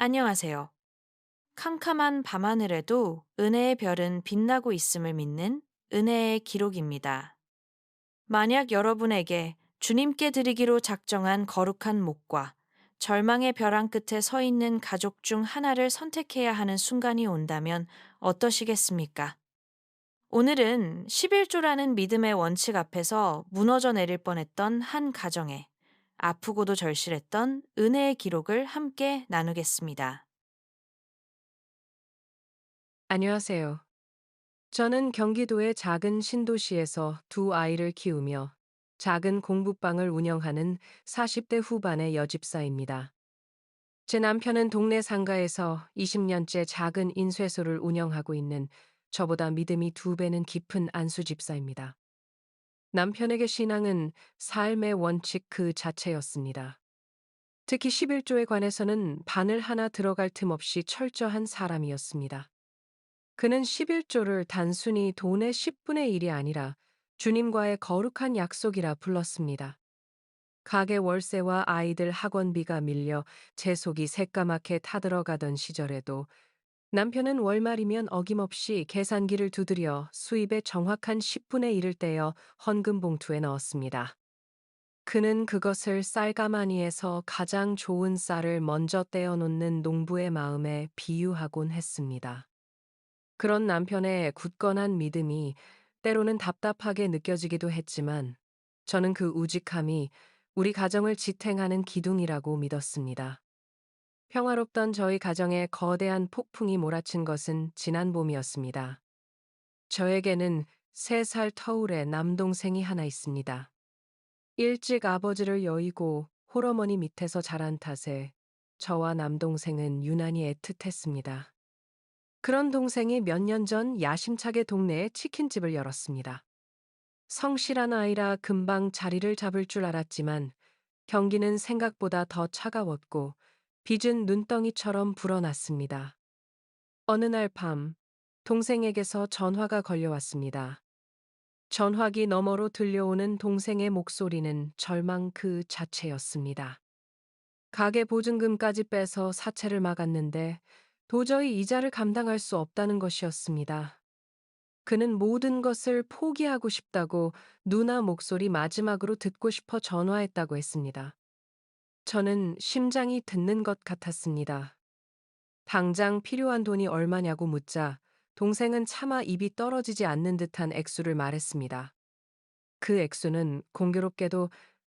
안녕하세요. 캄캄한 밤하늘에도 은혜의 별은 빛나고 있음을 믿는 은혜의 기록입니다. 만약 여러분에게 주님께 드리기로 작정한 거룩한 목과 절망의 벼랑 끝에 서 있는 가족 중 하나를 선택해야 하는 순간이 온다면 어떠시겠습니까? 오늘은 11조라는 믿음의 원칙 앞에서 무너져 내릴 뻔했던 한 가정에 아프고도 절실했던 은혜의 기록을 함께 나누겠습니다. 안녕하세요. 저는 경기도의 작은 신도시에서 두 아이를 키우며 작은 공부방을 운영하는 40대 후반의 여집사입니다. 제 남편은 동네 상가에서 20년째 작은 인쇄소를 운영하고 있는 저보다 믿음이 두 배는 깊은 안수집사입니다. 남편에게 신앙은 삶의 원칙 그 자체였습니다. 특히 11조에 관해서는 바늘 하나 들어갈 틈 없이 철저한 사람이었습니다. 그는 11조를 단순히 돈의 10분의 1이 아니라 주님과의 거룩한 약속이라 불렀습니다. 가게 월세와 아이들 학원비가 밀려 제 속이 새까맣게 타들어가던 시절에도 남편은 월말이면 어김없이 계산기를 두드려 수입의 정확한 10분의 1을 떼어 헌금 봉투에 넣었습니다. 그는 그것을 쌀가마니에서 가장 좋은 쌀을 먼저 떼어 놓는 농부의 마음에 비유하곤 했습니다. 그런 남편의 굳건한 믿음이 때로는 답답하게 느껴지기도 했지만 저는 그 우직함이 우리 가정을 지탱하는 기둥이라고 믿었습니다. 평화롭던 저희 가정에 거대한 폭풍이 몰아친 것은 지난 봄이었습니다. 저에게는 세살 터울의 남동생이 하나 있습니다. 일찍 아버지를 여의고 홀어머니 밑에서 자란 탓에 저와 남동생은 유난히 애틋했습니다. 그런 동생이 몇 년 전 야심차게 동네에 치킨집을 열었습니다. 성실한 아이라 금방 자리를 잡을 줄 알았지만 경기는 생각보다 더 차가웠고 빚은 눈덩이처럼 불어났습니다. 어느 날 밤 동생에게서 전화가 걸려왔습니다. 전화기 너머로 들려오는 동생의 목소리는 절망 그 자체였습니다. 가게 보증금까지 빼서 사채를 막았는데 도저히 이자를 감당할 수 없다는 것이었습니다. 그는 모든 것을 포기하고 싶다고 누나 목소리 마지막으로 듣고 싶어 전화했다고 했습니다. 저는 심장이 듣는 것 같았습니다. 당장 필요한 돈이 얼마냐고 묻자 동생은 차마 입이 떨어지지 않는 듯한 액수를 말했습니다. 그 액수는 공교롭게도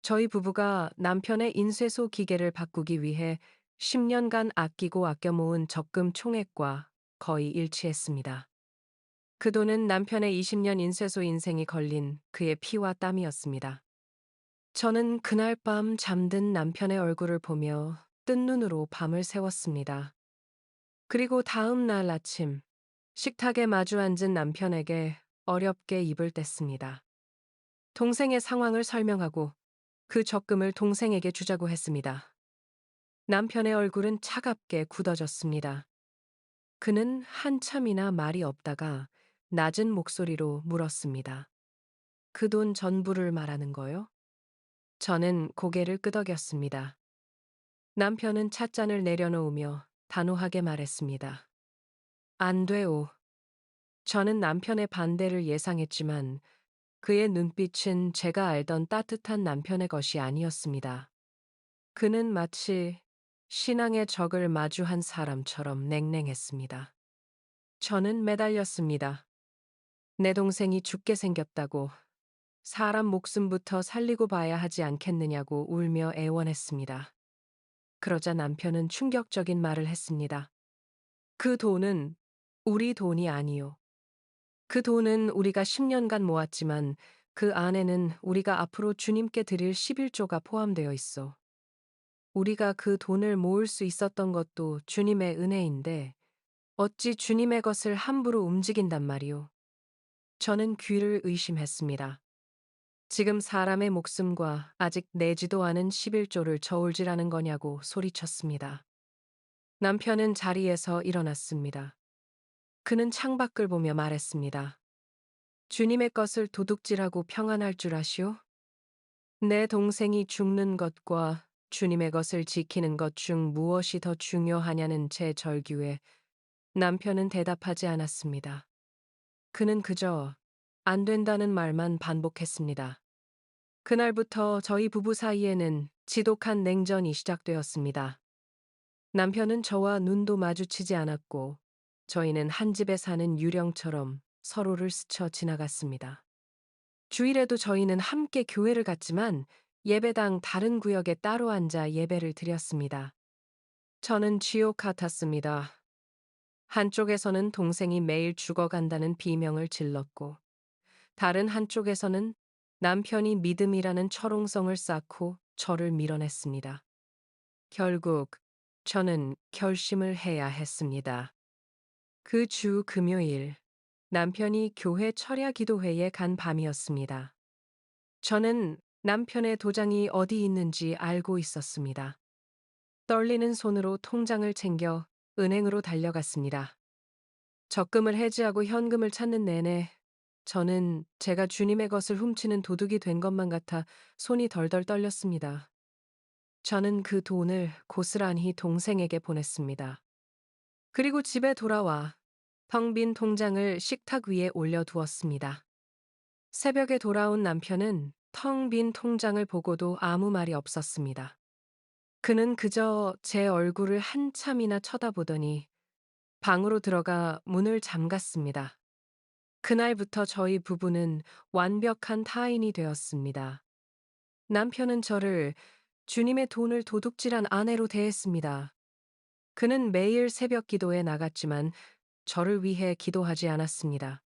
저희 부부가 남편의 인쇄소 기계를 바꾸기 위해 10년간 아끼고 아껴 모은 적금 총액과 거의 일치했습니다. 그 돈은 남편의 20년 인쇄소 인생이 걸린 그의 피와 땀이었습니다. 저는 그날 밤 잠든 남편의 얼굴을 보며 뜬 눈으로 밤을 새웠습니다. 그리고 다음 날 아침, 식탁에 마주 앉은 남편에게 어렵게 입을 뗐습니다. 동생의 상황을 설명하고 그 적금을 동생에게 주자고 했습니다. 남편의 얼굴은 차갑게 굳어졌습니다. 그는 한참이나 말이 없다가 낮은 목소리로 물었습니다. 그 돈 전부를 말하는 거요? 저는 고개를 끄덕였습니다. 남편은 찻잔을 내려놓으며 단호하게 말했습니다. 안 돼오. 저는 남편의 반대를 예상했지만 그의 눈빛은 제가 알던 따뜻한 남편의 것이 아니었습니다. 그는 마치 신앙의 적을 마주한 사람처럼 냉랭했습니다. 저는 매달렸습니다. 내 동생이 죽게 생겼다고 사람 목숨부터 살리고 봐야 하지 않겠느냐고 울며 애원했습니다. 그러자 남편은 충격적인 말을 했습니다. 그 돈은 우리 돈이 아니요. 그 돈은 우리가 10년간 모았지만 그 안에는 우리가 앞으로 주님께 드릴 11조가 포함되어 있어. 우리가 그 돈을 모을 수 있었던 것도 주님의 은혜인데 어찌 주님의 것을 함부로 움직인단 말이오. 저는 귀를 의심했습니다. 지금 사람의 목숨과 아직 내지도 않은 11조를 저울질하는 거냐고 소리쳤습니다. 남편은 자리에서 일어났습니다. 그는 창밖을 보며 말했습니다. 주님의 것을 도둑질하고 평안할 줄 아시오? 내 동생이 죽는 것과 주님의 것을 지키는 것 중 무엇이 더 중요하냐는 제 절규에 남편은 대답하지 않았습니다. 그는 그저 안 된다는 말만 반복했습니다. 그날부터 저희 부부 사이에는 지독한 냉전이 시작되었습니다. 남편은 저와 눈도 마주치지 않았고 저희는 한 집에 사는 유령처럼 서로를 스쳐 지나갔습니다. 주일에도 저희는 함께 교회를 갔지만 예배당 다른 구역에 따로 앉아 예배를 드렸습니다. 저는 지옥 같았습니다. 한쪽에서는 동생이 매일 죽어간다는 비명을 질렀고, 다른 한쪽에서는 남편이 믿음이라는 철옹성을 쌓고 저를 밀어냈습니다. 결국 저는 결심을 해야 했습니다. 그 주 금요일, 남편이 교회 철야 기도회에 간 밤이었습니다. 저는 남편의 도장이 어디 있는지 알고 있었습니다. 떨리는 손으로 통장을 챙겨 은행으로 달려갔습니다. 적금을 해지하고 현금을 찾는 내내 저는 제가 주님의 것을 훔치는 도둑이 된 것만 같아 손이 덜덜 떨렸습니다. 저는 그 돈을 고스란히 동생에게 보냈습니다. 그리고 집에 돌아와 텅 빈 통장을 식탁 위에 올려두었습니다. 새벽에 돌아온 남편은 텅 빈 통장을 보고도 아무 말이 없었습니다. 그는 그저 제 얼굴을 한참이나 쳐다보더니 방으로 들어가 문을 잠갔습니다. 그날부터 저희 부부는 완벽한 타인이 되었습니다. 남편은 저를 주님의 돈을 도둑질한 아내로 대했습니다. 그는 매일 새벽 기도에 나갔지만 저를 위해 기도하지 않았습니다.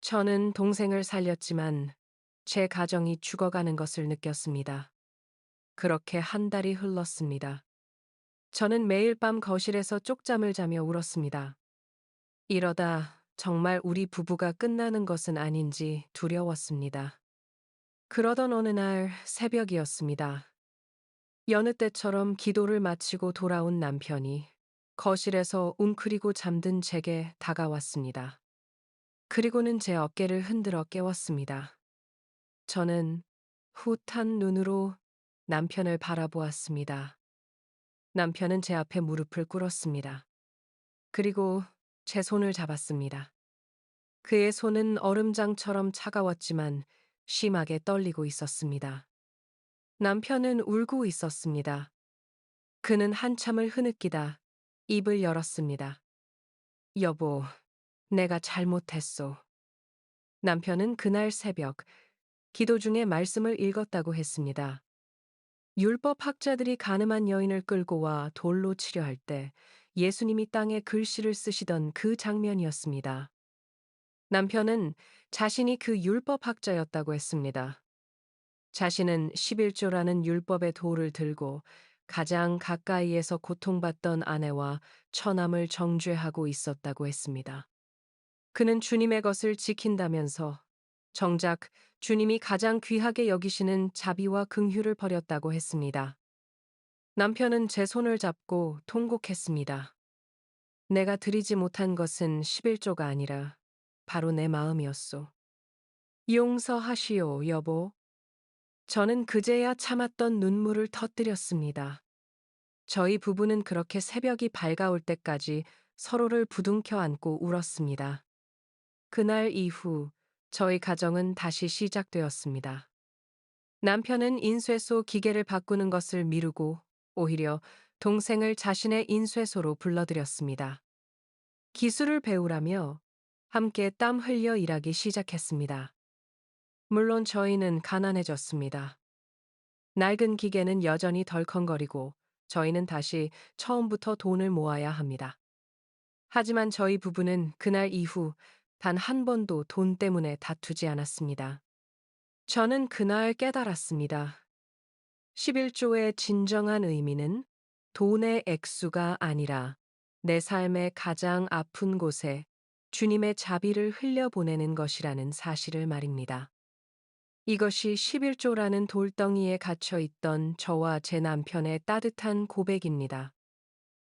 저는 동생을 살렸지만 제 가정이 죽어가는 것을 느꼈습니다. 그렇게 한 달이 흘렀습니다. 저는 매일 밤 거실에서 쪽잠을 자며 울었습니다. 이러다 정말 우리 부부가 끝나는 것은 아닌지 두려웠습니다. 그러던 어느 날 새벽이었습니다. 여느 때처럼 기도를 마치고 돌아온 남편이 거실에서 웅크리고 잠든 제게 다가왔습니다. 그리고는 제 어깨를 흔들어 깨웠습니다. 저는 후탄 눈으로 남편을 바라보았습니다. 남편은 제 앞에 무릎을 꿇었습니다. 그리고 제 손을 잡았습니다. 그의 손은 얼음장처럼 차가웠지만 심하게 떨리고 있었습니다. 남편은 울고 있었습니다. 그는 한참을 흐느끼다 입을 열었습니다. 여보, 내가 잘못했소. 남편은 그날 새벽 기도 중에 말씀을 읽었다고 했습니다. 율법 학자들이 가늠한 여인을 끌고 와 돌로 치려 할 때 예수님이 땅에 글씨를 쓰시던 그 장면이었습니다. 남편은 자신이 그 율법 학자였다고 했습니다. 자신은 11조라는 율법의 돌을 들고 가장 가까이에서 고통받던 아내와 처남을 정죄하고 있었다고 했습니다. 그는 주님의 것을 지킨다면서 정작 주님이 가장 귀하게 여기시는 자비와 긍휼을 버렸다고 했습니다. 남편은 제 손을 잡고 통곡했습니다. 내가 드리지 못한 것은 11조가 아니라 바로 내 마음이었소. 용서하시오, 여보. 저는 그제야 참았던 눈물을 터뜨렸습니다. 저희 부부는 그렇게 새벽이 밝아올 때까지 서로를 부둥켜 안고 울었습니다. 그날 이후 저희 가정은 다시 시작되었습니다. 남편은 인쇄소 기계를 바꾸는 것을 미루고 오히려 동생을 자신의 인쇄소로 불러들였습니다. 기술을 배우라며 함께 땀 흘려 일하기 시작했습니다. 물론 저희는 가난해졌습니다. 낡은 기계는 여전히 덜컹거리고 저희는 다시 처음부터 돈을 모아야 합니다. 하지만 저희 부부는 그날 이후 단 한 번도 돈 때문에 다투지 않았습니다. 저는 그날 깨달았습니다. 11조의 진정한 의미는 돈의 액수가 아니라 내 삶의 가장 아픈 곳에 주님의 자비를 흘려보내는 것이라는 사실을 말입니다. 이것이 11조라는 돌덩이에 갇혀 있던 저와 제 남편의 따뜻한 고백입니다.